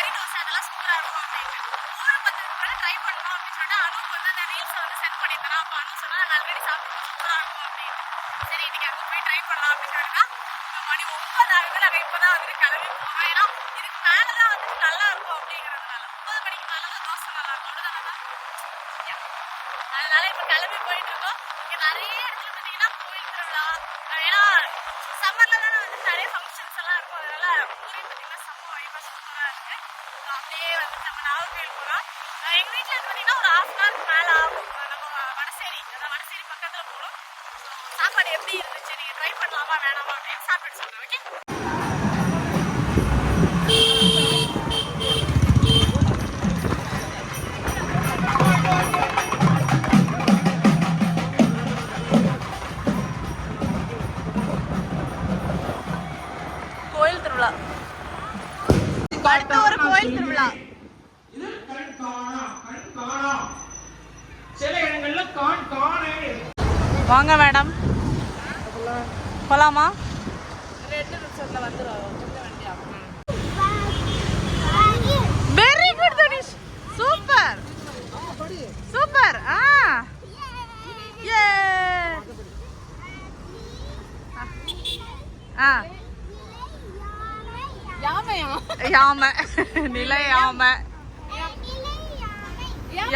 I don't know அடுத்த ஒரு கோயில் திருவிழா. சில இடங்கள்ல கான் காணே வாங்க மேடம். போலாமா? ரெண்டு நிமிஷத்துல வந்துடும் very good Tanish super super ஆ ஏ ஆ யாமை? நிலை யாமை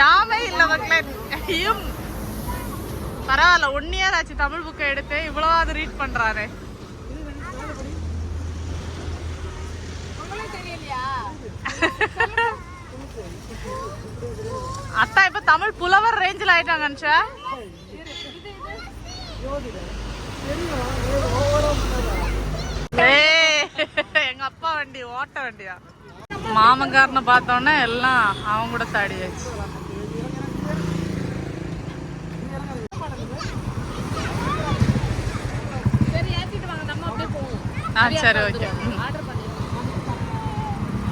யாமை இல்ல மக்களே ஐயும் பரவாயில்ல ஒன் இயர் ஆச்சு தமிழ் புக்கை எடுத்து இவ்வளவாவது ரீட் பண்றாரு. அத்தா இப்ப தமிழ் புலவர் ரேஞ்சில் ஆயிட்டாங்க நினச்சா? ஏய், வண்டி ஓட்ட வண்டியா? மாமங்காரனை பார்த்தோன்னே எல்லாம் அவங்க கூட தாடியாச்சு. சரி ஏத்திட்டு வாங்க. நம்ம அப்படியே போவோம். ஆ சரி ஓகே. ஆர்டர் பண்ணிடுவோம்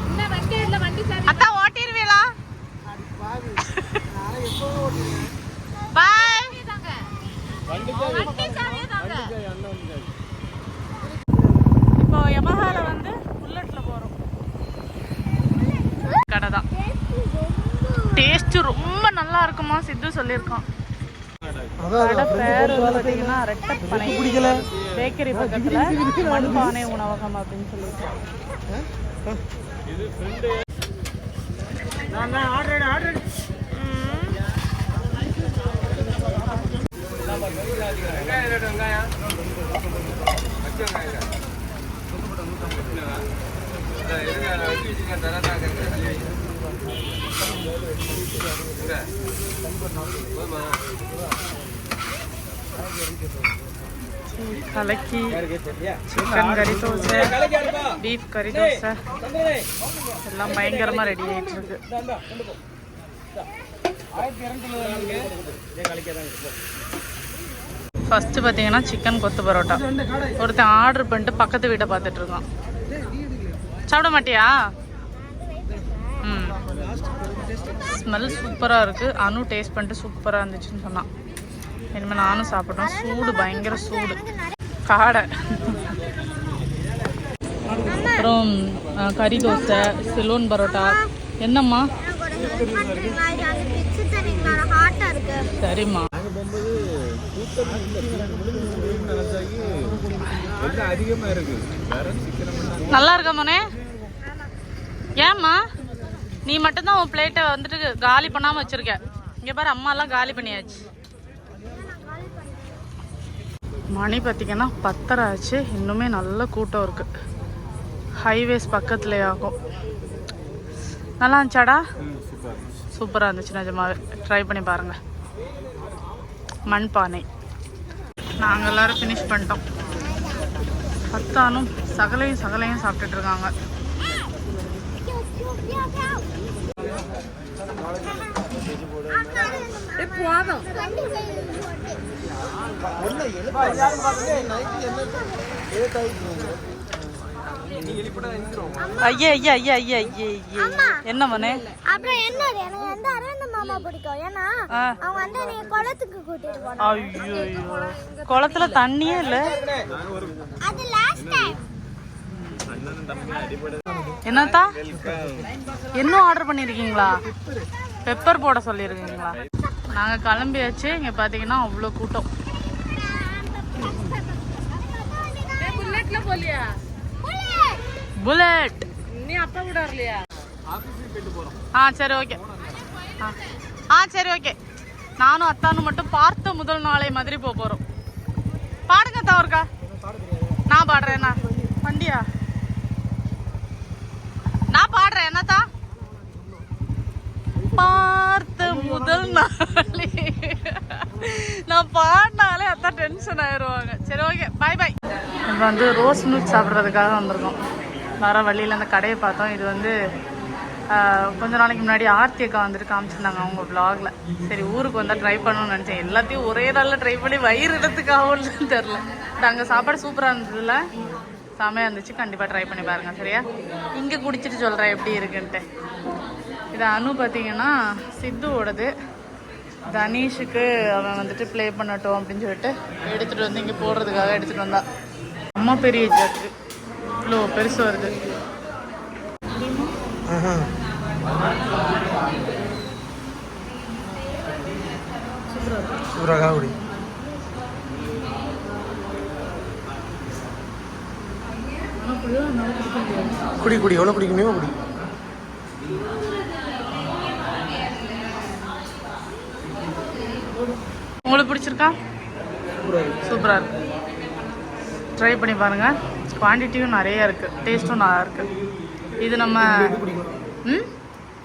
என்ன வண்டி இல்ல வண்டி சாரி அத்தா ஓட்டிருவீங்களா பாய். வண்டி சாவியே தாங்க இப்போ யமஹால வந்து புல்லட்ல போறோம் கடை தான் டேஸ்ட் ரொம்ப நல்லா இருக்குமா சித்து சொல்லியிருக்கான் கடை பேர் வந்து பார்த்தீங்கன்னா ரெட்டப்பனை பேக்கரி பக்கத்துல மண்பானை உணவகம் அப்படின்னு சொல்லியிருக்காங்க நான் தான் ஆர்டர் ஆர்டர் கலக்கி சிக்கன் கறி தோசை பீஃப் கறி தோசை. எல்லாம் பயங்கரமா ரெடி ஆயிட்டு இருக்கு. ஃபஸ்ட்டு பார்த்தீங்கன்னா சிக்கன் கொத்து பரோட்டா. ஒருத்தன் ஆர்டர் பண்ணிட்டு பக்கத்து வீட்டை பார்த்துட்டு இருக்கான். சாப்பிட மாட்டியா ம் ஸ்மெல் சூப்பராக இருக்குது அனு டேஸ்ட் பண்ணிட்டு சூப்பராக இருந்துச்சுன்னு சொன்னான். இனிமேல் நானும் சாப்பிட்றோம் சூடு பயங்கர சூடு. காடை. அப்புறம் கறி தோசை சிலோன் பரோட்டா. என்னம்மா? சரிம்மா. நல்லா இருக்கா மோனே? ஏம்மா? நீ மட்டும்தான் உன் பிளேட்டை வந்துட்டு காலி பண்ணாமல் வச்சுருக்க. இங்கே பாரு அம்மாலாம் காலி பண்ணியாச்சு. மணி பார்த்தீங்கன்னா பத்தரை ஆச்சு. இன்னுமே நல்ல கூட்டம் இருக்கு. ஹைவேஸ் பக்கத்துலேயே ஆகும். நல்லா இருந்துச்சாடா? சூப்பராக இருந்துச்சு நிஜமாவே. ட்ரை பண்ணி பாருங்கள் மண்பானை. நாங்கள் எல்லோரும் ஃபினிஷ் பண்ணிட்டோம். பத்தானும் சகலையும் சகலையும் சாப்பிட்டுட்டு இருக்காங்க. போதும் ஐயா ஐயா ஐயா ஐயா ஐயா. ஐயா என்ன மனே? அப்புறம் என்னது? எனக்கு வந்து அரவிந்த மாமா பிடிக்கும். ஏன்னா ஆ. அவங்க வந்து நீங்க குளத்துக்கு கூட்டிட்டு போனோம் ஐயோ. ஐயோ குளத்துல தண்ணியே இல்ல. அது லாஸ்ட் டைம் என்னத்தா? இன்னும் ஆர்டர் பண்ணியிருக்கீங்களா பெப்பர் போட சொல்லியிருக்கீங்களா நாங்கள் கிளம்பியாச்சு. இங்கே பார்த்தீங்கன்னா அவ்வளோ கூட்டம். புல்லட் நீ அப்பா கூட வரலையா ஆ சரி ஓகே ஆ. ஆ சரி ஓகே நானும் அத்தானும் மட்டும் பார்த்த முதல் நாளை மாதிரி போக போகிறோம் பாடுங்க தவறுக்கா நான் பாடுறேண்ணா வண்டியா நான் பாடுறேன் என்னத்தா பாடுறேன் பாடினாலே. நான் பாடினாலே அதான் டென்ஷன் ஆயிடுவாங்க சரி ஓகே பாய் பாய் இப்போ வந்து ரோஸ் மில்க் சாப்பிட்றதுக்காக வந்திருக்கோம். வர வழியில் அந்த கடையை பார்த்தோம். இது வந்து கொஞ்ச நாளைக்கு முன்னாடி ஆர்த்தி அக்கா வந்துட்டு காமிச்சிருந்தாங்க அவங்க vlogல. சரி ஊருக்கு வந்தால் ட்ரை பண்ணணும்னு நினச்சேன். எல்லாத்தையும் ஒரே நாளில் ட்ரை பண்ணி வயிறு இடத்துக்காகவும் தெரில பட் அங்கே சாப்பாடு சூப்பராக இருந்ததுல செமையாக இருந்துச்சு. கண்டிப்பாக ட்ரை பண்ணி பாருங்கள் சரியா? இங்கே குடிச்சிட்டு சொல்கிறேன் எப்படி இருக்குன்ட்டு. இது அனு பார்த்தீங்கன்னா சித்துவோடது. தனீஷுக்கு அவன் வந்துட்டு ப்ளே பண்ணட்டும் அப்படின்னு சொல்லிட்டு எடுத்துகிட்டு வந்து இங்கே போடுறதுக்காக எடுத்துகிட்டு வந்தா. அம்மா பெரிய ஜக்கு இவ்வளோ பெருசு வருது. சூப்பராக குடி குடி குடி. எவ்வளோ குடிக்க முடியுமோ குடி. உங்களுக்கு பிடிச்சிருக்கா? சூப்பராக இருக்கு. ட்ரை பண்ணி பாருங்கள் குவான்டிட்டியும் நிறைய இருக்குது டேஸ்ட்டும் நல்லா இருக்குது இது நம்ம ம்?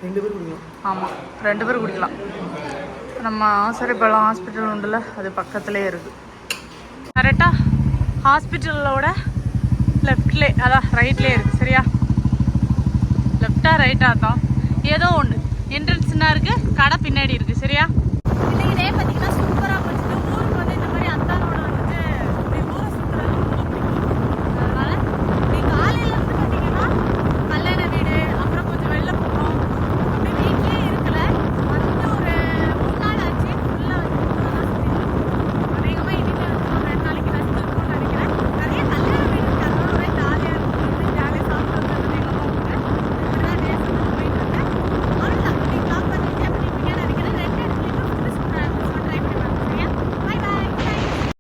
ரெண்டு பேர் குடிக்கலாம். ஆமாம் ரெண்டு பேரும் குடிக்கலாம். நம்ம ஆசரிப்பாளையம் ஹாஸ்பிட்டல் உண்டுல அது பக்கத்துலேயே இருக்குது கரெக்டாக ஹாஸ்பிட்டலோட லெஃப்ட்லே அதான் ரைட்லேயே இருக்குது சரியா? லெஃப்டா ரைட்டா தான். ஏதோ ஒன்று என்ட்ரன்ஸ்னா இருக்குது கடை பின்னாடி இருக்குது சரியா?